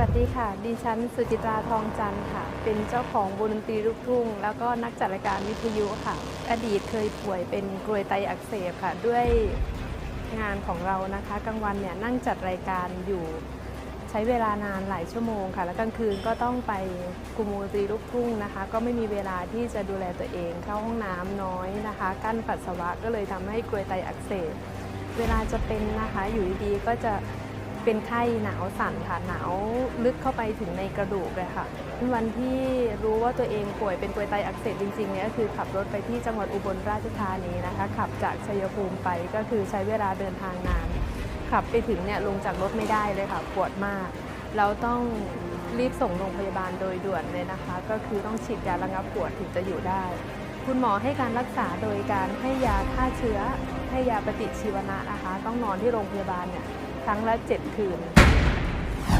วัสดีค่ะ ดิฉันสุจิตราทองจันทร์ค่ะ เป็นเจ้าของวงดนตรีลูกทุ่ง แล้วก็นักจัดรายการวิทยุค่ะ อดีตเคยป่วยเป็นกรวยไตอักเสบค่ะ ด้วยงานของเรานะคะกลางวันเนี่ยนั่งจัดรายการอยู่ใช้เวลานานหลายชั่วโมงค่ะ แล้วกลางคืนก็ต้องไปกุมวงดนตรีลูกทุ่งนะคะ ก็ไม่มีเวลาที่จะดูแลตัวเองเข้าห้องน้ำน้อยนะคะ กั้นปัสสาวะก็เลยทำให้กรวยไตอักเสบเวลาจะเป็นนะคะอยู่ดีๆก็จะ เป็นไข้หนาวสั่นค่ะหนาวลึกเข้าไปถึงในกระดูกเลยค่ะ วันที่รู้ว่าตัวเองป่วยเป็นกรวยไตอักเสบจริงๆเนี่ยก็คือขับรถไปที่จังหวัดอุบลราชธานีนะคะ ขับจากชัยภูมิไปก็คือใช้เวลาเดินทางนาน ขับไปถึงเนี่ยลงจากรถไม่ได้เลยค่ะปวดมากแล้วต้องรีบส่งโรงพยาบาลโดยด่วนเลยนะคะ ก็คือต้องฉีดยาระงับปวดถึงจะอยู่ได้ คุณหมอให้การรักษาโดยการให้ยาฆ่าเชื้อ ให้ยาปฏิชีวนะนะคะ ต้องนอนที่โรงพยาบาลเนี่ย รั้งละ 7 คืน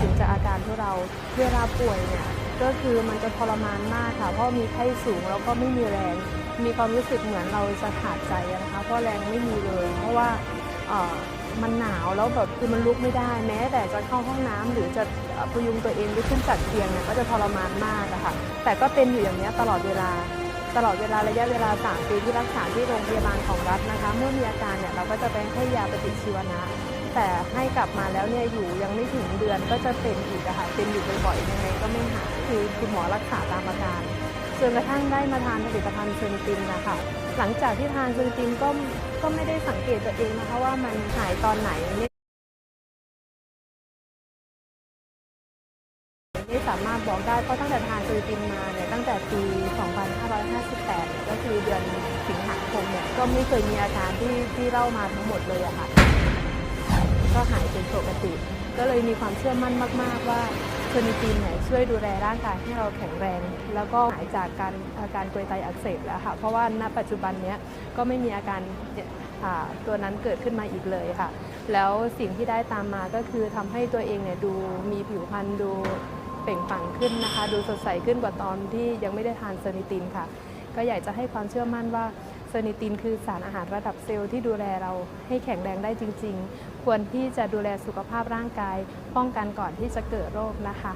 ถึงจะอาการทุเราเวลาป่วยเนี่ยก็คือมันจะทรมานมากค่ะ เพราะมีไข้สูงแล้วก็ไม่มีแรง มีความรู้สึกเหมือนเราจะขาดใจนะคะ เพราะแรงไม่มีเลย เพราะว่าเอ่อมันหนาวแล้วแบบคือมันลุกไม่ได้ แม้แต่จะเข้าห้องน้ำหรือจะพยุงตัวเองลุกขึ้นจากเตียงเนี่ยก็จะทรมานมากอะค่ะ แต่ก็เป็นอยู่อย่างนี้ตลอดเวลา ตลอดเวลาระยะเวลา 3 ปีที่รักษาที่โรงพยาบาลของรัฐนะคะ เมื่อมีอาการเนี่ยเราก็จะไปให้ยาปฏิชีวนะ แต่ให้กลับมาแล้วเนี่ยอยู่ยังไม่ถึงเดือนก็จะเป็นอีกอะค่ะเป็นอยู่บ่อยๆยังไงก็ไม่หายคือคุณหมอรักษาตามอาการจนกระทั่งได้มาทานผลิตภัณฑ์เซนตินนะคะหลังจากที่ทานเซนตินก็ก็ไม่ได้สังเกตตัวเองนะคะว่ามันหายตอนไหนไม่ไม่สามารถบอกได้เพราะตั้งแต่ทานเซนตินมาเนี่ยตั้งแต่ปี 2558เนี่ยก็คือเดือนสิงหาคมเนี่ยก็ไม่เคยมีอาการที่ที่เล่ามาทั้งหมดเลยอะค่ะ ก็หายเป็นปกติ ก็เลยมีความเชื่อมั่นมาก ๆ ว่าเซนิตินเนี่ยช่วยดูแลร่างกายให้เราแข็งแรง แล้วก็หายจากการอาการกรวยไตอักเสบแล้วค่ะ เพราะว่าณปัจจุบันเนี้ยก็ไม่มีอาการอ่าตัวนั้นเกิดขึ้นมาอีกเลยค่ะ แล้วสิ่งที่ได้ตามมาก็คือทำให้ตัวเองเนี่ยดูมีผิวพรรณดูเปล่งปลั่งขึ้นนะคะ ดูสดใสขึ้นกว่าตอนที่ยังไม่ได้ทานเซนิตินค่ะ ก็อยากจะให้ความเชื่อมั่นว่า เซนิตินคือสารอาหารระดับเซลล์ที่ดูแลเราให้แข็งแรงได้จริง ๆ ควรที่จะดูแลสุขภาพร่างกาย ป้องกันก่อนที่จะเกิดโรคนะคะ